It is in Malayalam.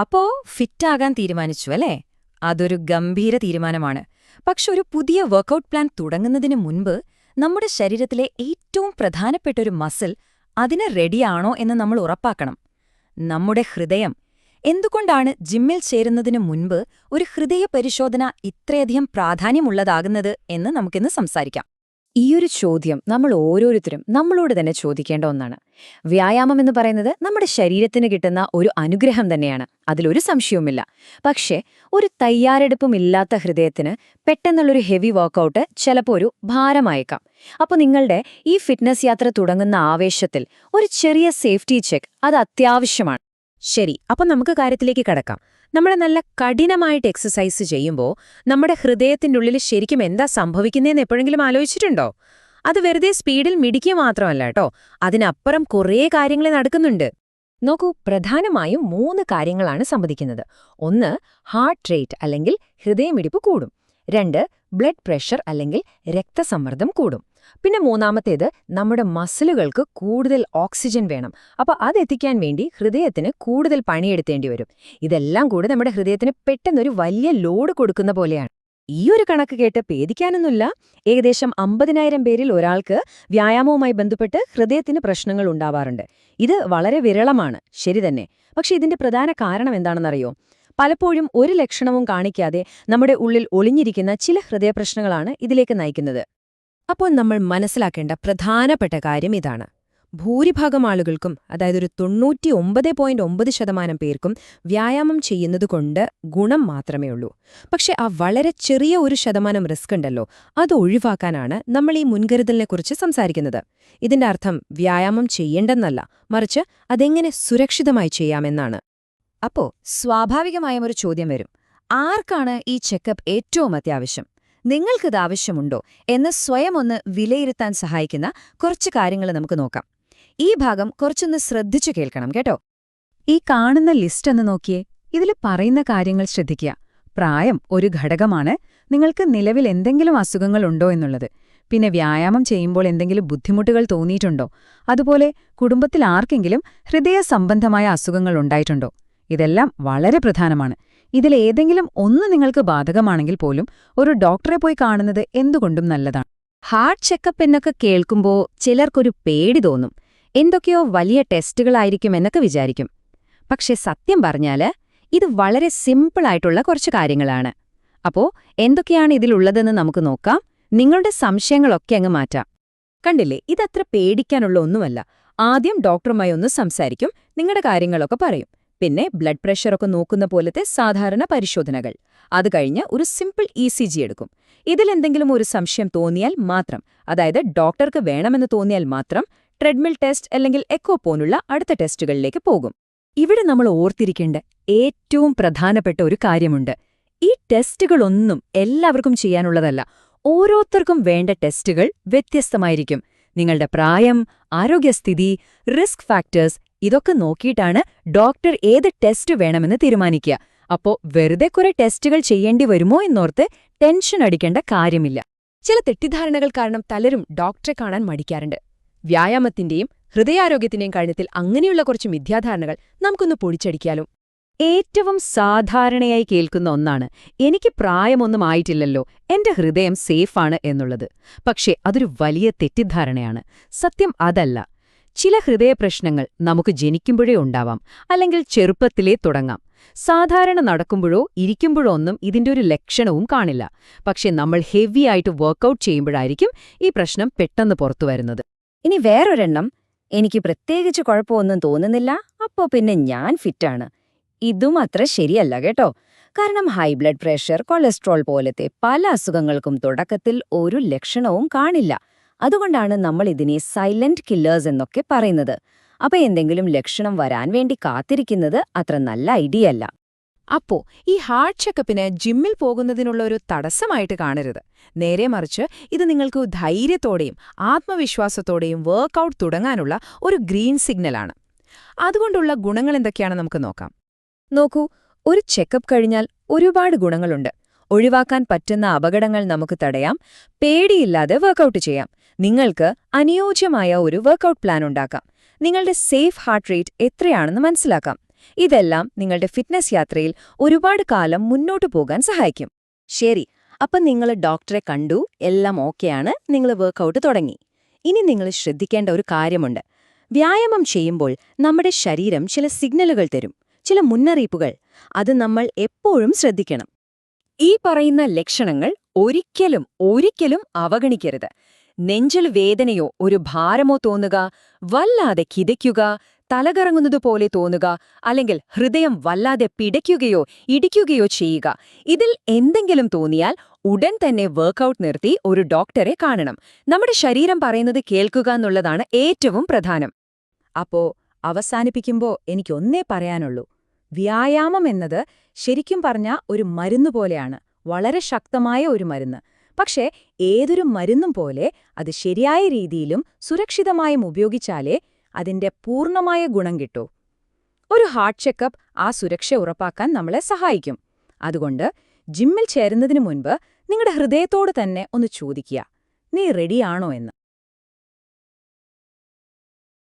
അപ്പോ ഫിറ്റാകാൻ തീരുമാനിച്ചു അല്ലേ? അതൊരു ഗംഭീര തീരുമാനമാണ്. പക്ഷെ ഒരു പുതിയ വർക്കൗട്ട് പ്ലാൻ തുടങ്ങുന്നതിന് മുൻപ് നമ്മുടെ ശരീരത്തിലെ ഏറ്റവും പ്രധാനപ്പെട്ട ഒരു മസിൽ അതിന് റെഡിയാണോ എന്ന് നമ്മൾ ഉറപ്പാക്കണം. നമ്മുടെ ഹൃദയം. എന്തുകൊണ്ടാണ് ജിമ്മിൽ ചേരുന്നതിന് മുൻപ് ഒരു ഹൃദയ പരിശോധന ഇത്രയധികം പ്രാധാന്യമുള്ളതാകുന്നത് എന്ന് നമുക്കിന്ന് സംസാരിക്കാം. ഈയൊരു ചോദ്യം നമ്മൾ ഓരോരുത്തരും നമ്മളോട് തന്നെ ചോദിക്കേണ്ട ഒന്നാണ്. വ്യായാമം എന്ന് പറയുന്നത് നമ്മുടെ ശരീരത്തിന് കിട്ടുന്ന ഒരു അനുഗ്രഹം തന്നെയാണ്. അതിലൊരു സംശയവുമില്ല. പക്ഷേ ഒരു തയ്യാറെടുപ്പുമില്ലാത്ത ഹൃദയത്തിന് പെട്ടെന്നുള്ളൊരു ഹെവി വർക്കൗട്ട് ചിലപ്പോൾ ഒരു ഭാരമായേക്കാം. അപ്പോൾ നിങ്ങളുടെ ഈ ഫിറ്റ്നസ് യാത്ര തുടങ്ങുന്ന ആവേശത്തിൽ ഒരു ചെറിയ സേഫ്റ്റി ചെക്ക് അത് അത്യാവശ്യമാണ്. ശരി അപ്പം നമുക്ക് കാര്യത്തിലേക്ക് കടക്കാം. നമ്മൾ നല്ല കഠിനമായിട്ട് എക്സസൈസ് ചെയ്യുമ്പോൾ നമ്മുടെ ഹൃദയത്തിന്റെ ഉള്ളിൽ ശരിക്കും എന്താ സംഭവിക്കുന്നതെന്ന് എപ്പോഴെങ്കിലും ആലോചിച്ചിട്ടുണ്ടോ? അത് വെറുതെ സ്പീഡിൽ മിടിക്കുക മാത്രമല്ല കേട്ടോ അതിനപ്പുറം കുറേ കാര്യങ്ങൾ നടക്കുന്നുണ്ട്. നോക്കൂ പ്രധാനമായും മൂന്ന് കാര്യങ്ങളാണ് സംഭവിക്കുന്നത്. ഒന്ന് ഹാർട്ട് റേറ്റ് അല്ലെങ്കിൽ ഹൃദയമിടിപ്പ് കൂടും. രണ്ട് ബ്ലഡ് പ്രഷർ അല്ലെങ്കിൽ രക്തസമ്മർദ്ദം കൂടും. പിന്നെ മൂന്നാമത്തേത് നമ്മുടെ മസിലുകൾക്ക് കൂടുതൽ ഓക്സിജൻ വേണം. അപ്പോൾ അതെത്തിക്കാൻ വേണ്ടി ഹൃദയത്തിന് കൂടുതൽ പണിയെടുത്തേണ്ടി വരും. ഇതെല്ലാം കൂടി നമ്മുടെ ഹൃദയത്തിന് പെട്ടെന്നൊരു വലിയ ലോഡ് കൊടുക്കുന്ന പോലെയാണ്. ഈ ഒരു കണക്ക് കേട്ട് പേടിക്കാനൊന്നുമില്ല. ഏകദേശം അമ്പതിനായിരം പേരിൽ ഒരാൾക്ക് വ്യായാമവുമായി ബന്ധപ്പെട്ട് ഹൃദയത്തിന് പ്രശ്നങ്ങൾ ഉണ്ടാവാറുണ്ട്. ഇത് വളരെ വിരളമാണ്. ശരി തന്നെ. പക്ഷെ ഇതിന്റെ പ്രധാന കാരണം എന്താണെന്നറിയോ? പലപ്പോഴും ഒരു ലക്ഷണവും കാണിക്കാതെ നമ്മുടെ ഉള്ളിൽ ഒളിഞ്ഞിരിക്കുന്ന ചില ഹൃദയപ്രശ്നങ്ങളാണ് ഇതിലേക്ക് നയിക്കുന്നത്. അപ്പോൾ നമ്മൾ മനസ്സിലാക്കേണ്ട പ്രധാനപ്പെട്ട കാര്യം ഇതാണ്. ഭൂരിഭാഗം ആളുകൾക്കും അതായത് ഒരു തൊണ്ണൂറ്റി ഒമ്പത് പോയിന്റ് ഒമ്പത് ശതമാനം പേർക്കും വ്യായാമം ചെയ്യുന്നതുകൊണ്ട് ഗുണം മാത്രമേ ഉള്ളൂ. പക്ഷെ ആ വളരെ ചെറിയ ഒരു ശതമാനം റിസ്ക് ഉണ്ടല്ലോ അത് ഒഴിവാക്കാനാണ് നമ്മൾ ഈ മുൻകരുതലിനെക്കുറിച്ച് സംസാരിക്കുന്നത്. ഇതിന്റെ അർത്ഥം വ്യായാമം ചെയ്യേണ്ടെന്നല്ല മറിച്ച് അതെങ്ങനെ സുരക്ഷിതമായി ചെയ്യാമെന്നാണ്. അപ്പോ സ്വാഭാവികമായും ഒരു ചോദ്യം വരും. ആർക്കാണ് ഈ ചെക്കപ്പ് ഏറ്റവും അത്യാവശ്യം? നിങ്ങൾക്കിത് ആവശ്യമുണ്ടോ എന്ന് സ്വയം ഒന്ന് വിലയിരുത്താൻ സഹായിക്കുന്ന കുറച്ച് കാര്യങ്ങൾ നമുക്ക് നോക്കാം. ഈ ഭാഗം കുറച്ചൊന്ന് ശ്രദ്ധിച്ചു കേൾക്കണം കേട്ടോ. ഈ കാണുന്ന ലിസ്റ്റ് ഒന്ന് നോക്കിയേ. ഇതിൽ പറയുന്ന കാര്യങ്ങൾ ശ്രദ്ധിക്കുക. പ്രായം ഒരു ഘടകമാണ്. നിങ്ങൾക്ക് നിലവിൽ എന്തെങ്കിലും അസുഖങ്ങളുണ്ടോ എന്നുള്ളത്. പിന്നെ വ്യായാമം ചെയ്യുമ്പോൾ എന്തെങ്കിലും ബുദ്ധിമുട്ടുകൾ തോന്നിയിട്ടുണ്ടോ? അതുപോലെ കുടുംബത്തിൽ ആർക്കെങ്കിലും ഹൃദയ സംബന്ധമായ അസുഖങ്ങൾ ഉണ്ടായിട്ടുണ്ടോ? ഇതെല്ലാം വളരെ പ്രധാനമാണ്. ഇതിലേതെങ്കിലും ഒന്ന് നിങ്ങൾക്ക് ബാധകമാണെങ്കിൽ പോലും ഒരു ഡോക്ടറെ പോയി കാണുന്നത് എന്തുകൊണ്ടും നല്ലതാണ്. ഹാർട്ട് ചെക്കപ്പ് എന്നൊക്കെ കേൾക്കുമ്പോൾ ചിലർക്കൊരു പേടി തോന്നും. എന്തൊക്കെയോ വലിയ ടെസ്റ്റുകളായിരിക്കും എന്നൊക്കെ വിചാരിക്കും. പക്ഷെ സത്യം പറഞ്ഞാൽ ഇത് വളരെ സിമ്പിളായിട്ടുള്ള കുറച്ച് കാര്യങ്ങളാണ്. അപ്പോ എന്തൊക്കെയാണ് ഇതിലുള്ളതെന്ന് നമുക്ക് നോക്കാം. നിങ്ങളുടെ സംശയങ്ങളൊക്കെ അങ്ങ് മാറ്റാം. കണ്ടില്ലേ? ഇതത്ര പേടിക്കാനുള്ള ഒന്നുമല്ല. ആദ്യം ഡോക്ടറുമായി ഒന്ന് സംസാരിക്കും. നിങ്ങളുടെ കാര്യങ്ങളൊക്കെ പറയും. പിന്നെ ബ്ലഡ് പ്രഷറൊക്കെ നോക്കുന്ന പോലത്തെ സാധാരണ പരിശോധനകൾ. അത് കഴിഞ്ഞ് ഒരു സിമ്പിൾ ഇ സി ജി എടുക്കും. ഇതിലെന്തെങ്കിലും ഒരു സംശയം തോന്നിയാൽ മാത്രം അതായത് ഡോക്ടർക്ക് വേണമെന്ന് തോന്നിയാൽ മാത്രം ട്രെഡ്മിൽ ടെസ്റ്റ് അല്ലെങ്കിൽ എക്കോ പോലുള്ള അടുത്ത ടെസ്റ്റുകളിലേക്ക് പോകും. ഇവിടെ നമ്മൾ ഓർത്തിരിക്കേണ്ട ഏറ്റവും പ്രധാനപ്പെട്ട ഒരു കാര്യമുണ്ട്. ഈ ടെസ്റ്റുകളൊന്നും എല്ലാവർക്കും ചെയ്യാനുള്ളതല്ല. ഓരോരുത്തർക്കും വേണ്ട ടെസ്റ്റുകൾ വ്യത്യസ്തമായിരിക്കും. നിങ്ങളുടെ പ്രായം ആരോഗ്യസ്ഥിതി റിസ്ക് ഫാക്ടേഴ്സ് ഇതൊക്കെ നോക്കിയിട്ടാണ് ഡോക്ടർ ഏത് ടെസ്റ്റ് വേണമെന്ന് തീരുമാനിക്കുക. അപ്പോ വെറുതെ കുറെ ടെസ്റ്റുകൾ ചെയ്യേണ്ടി വരുമോ എന്നോർത്ത് ടെൻഷൻ അടിക്കേണ്ട കാര്യമില്ല. ചില തെറ്റിദ്ധാരണകൾ കാരണം പലരും ഡോക്ടറെ കാണാൻ മടിക്കാറുണ്ട്. വ്യായാമത്തിന്റെയും ഹൃദയാരോഗ്യത്തിന്റെയും കാര്യത്തിൽ അങ്ങനെയുള്ള കുറച്ച് മിഥ്യാധാരണകൾ നമുക്കൊന്ന് പൊടിച്ചടിക്കാലും. ഏറ്റവും സാധാരണയായി കേൾക്കുന്ന ഒന്നാണ് എനിക്ക് പ്രായമൊന്നും ആയിട്ടില്ലല്ലോ എന്റെ ഹൃദയം സേഫാണ് എന്നുള്ളത്. പക്ഷേ അതൊരു വലിയ തെറ്റിദ്ധാരണയാണ്. സത്യം അതല്ല. ചില ഹൃദയപ്രശ്നങ്ങൾ നമുക്ക് ജനിക്കുമ്പോഴേ ഉണ്ടാവാം അല്ലെങ്കിൽ ചെറുപ്പത്തിലേ തുടങ്ങാം. സാധാരണ നടക്കുമ്പോഴോ ഇരിക്കുമ്പോഴോ ഒന്നും ഇതിന്റെ ഒരു ലക്ഷണവും കാണില്ല. പക്ഷേ നമ്മൾ ഹെവി ആയിട്ട് വർക്കൗട്ട് ചെയ്യുമ്പോഴായിരിക്കും ഈ പ്രശ്നം പെട്ടെന്ന് പുറത്തു വരുന്നത്. ഇനി വേറൊരെണ്ണം. എനിക്ക് പ്രത്യേകിച്ച് കുഴപ്പമൊന്നും തോന്നുന്നില്ല. അപ്പോ പിന്നെ ഞാൻ ഫിറ്റാണ് ഇതും അത്ര ശരിയല്ല കേട്ടോ. കാരണം ഹൈ ബ്ലഡ് പ്രഷർ കൊളസ്ട്രോൾ പോലത്തെ പല അസുഖങ്ങൾക്കും തുടക്കത്തിൽ ഒരു ലക്ഷണവും കാണില്ല. അതുകൊണ്ടാണ് നമ്മൾ ഇതിനെ സൈലന്റ് കില്ലേഴ്സ് എന്നൊക്കെ പറയുന്നത്. അപ്പൊ എന്തെങ്കിലും ലക്ഷണം വരാൻ വേണ്ടി കാത്തിരിക്കുന്നത് അത്ര നല്ല ഐഡിയ അല്ല. അപ്പോ ഈ ഹാർട്ട് ചെക്കപ്പിന് ജിമ്മിൽ പോകുന്നതിനുള്ള ഒരു തടസ്സമായിട്ട് കാണരുത്. നേരെ മറിച്ച് ഇത് നിങ്ങൾക്ക് ധൈര്യത്തോടെയും ആത്മവിശ്വാസത്തോടെയും വർക്ക്ഔട്ട് തുടങ്ങാനുള്ള ഒരു ഗ്രീൻ സിഗ്നലാണ് അതുകൊണ്ടുള്ള ഗുണങ്ങൾ എന്തൊക്കെയാണ് നമുക്ക് നോക്കാം. നോക്കൂ ഒരു ചെക്കപ്പ് കഴിഞ്ഞാൽ ഒരുപാട് ഗുണങ്ങളുണ്ട്. ഒഴിവാക്കാൻ പറ്റുന്ന അപകടങ്ങൾ നമുക്ക് തടയാം. പേടിയില്ലാതെ വർക്കൗട്ട് ചെയ്യാം. നിങ്ങൾക്ക് അനുയോജ്യമായ ഒരു വർക്കൗട്ട് പ്ലാൻ ഉണ്ടാക്കാം. നിങ്ങളുടെ സേഫ് ഹാർട്ട് റേറ്റ് എത്രയാണെന്ന് മനസ്സിലാക്കാം. ഇതെല്ലാം നിങ്ങളുടെ ഫിറ്റ്നസ് യാത്രയിൽ ഒരുപാട് കാലം മുന്നോട്ടു പോകാൻ സഹായിക്കും. ശരി അപ്പം നിങ്ങൾ ഡോക്ടറെ കണ്ടു എല്ലാം ഓക്കെയാണ് നിങ്ങൾ വർക്കൗട്ട് തുടങ്ങി. ഇനി നിങ്ങൾ ശ്രദ്ധിക്കേണ്ട ഒരു കാര്യമുണ്ട്. വ്യായാമം ചെയ്യുമ്പോൾ നമ്മുടെ ശരീരം ചില സിഗ്നലുകൾ തരും ചില മുന്നറിയിപ്പുകൾ. അത് നമ്മൾ എപ്പോഴും ശ്രദ്ധിക്കണം. ഈ പറയുന്ന ലക്ഷണങ്ങൾ ഒരിക്കലും ഒരിക്കലും അവഗണിക്കരുത്. നെഞ്ചിൽ വേദനയോ ഒരു ഭാരമോ തോന്നുക വല്ലാതെ കിതയ്ക്കുക തലകറങ്ങുന്നതുപോലെ തോന്നുക അല്ലെങ്കിൽ ഹൃദയം വല്ലാതെ പിടയ്ക്കുകയോ ഇടിക്കുകയോ ചെയ്യുക. ഇതിൽ എന്തെങ്കിലും തോന്നിയാൽ ഉടൻ തന്നെ വർക്കൗട്ട് നിർത്തി ഒരു ഡോക്ടറെ കാണണം. നമ്മുടെ ശരീരം പറയുന്നത് കേൾക്കുക എന്നുള്ളതാണ് ഏറ്റവും പ്രധാനം. അപ്പോ അവസാനിപ്പിക്കുമ്പോ എനിക്കൊന്നേ പറയാനുള്ളൂ. വ്യായാമം എന്നത് ശരിക്കും പറഞ്ഞ ഒരു മരുന്ന് പോലെയാണ്. വളരെ ശക്തമായ ഒരു മരുന്ന്. പക്ഷേ ഏതൊരു മരുന്നും പോലെ അത് ശരിയായ രീതിയിലും സുരക്ഷിതമായും ഉപയോഗിച്ചാലേ അതിന്റെ പൂർണമായ ഗുണം കിട്ടൂ. ഒരു ഹാർട്ട് ചെക്കപ്പ് ആ സുരക്ഷ ഉറപ്പാക്കാൻ നമ്മളെ സഹായിക്കും. അതുകൊണ്ട് ജിമ്മിൽ ചേരുന്നതിന് മുൻപ് നിങ്ങളുടെ ഹൃദയത്തോട് തന്നെ ഒന്ന് ചോദിക്കുക നീ റെഡിയാണോ എന്ന്?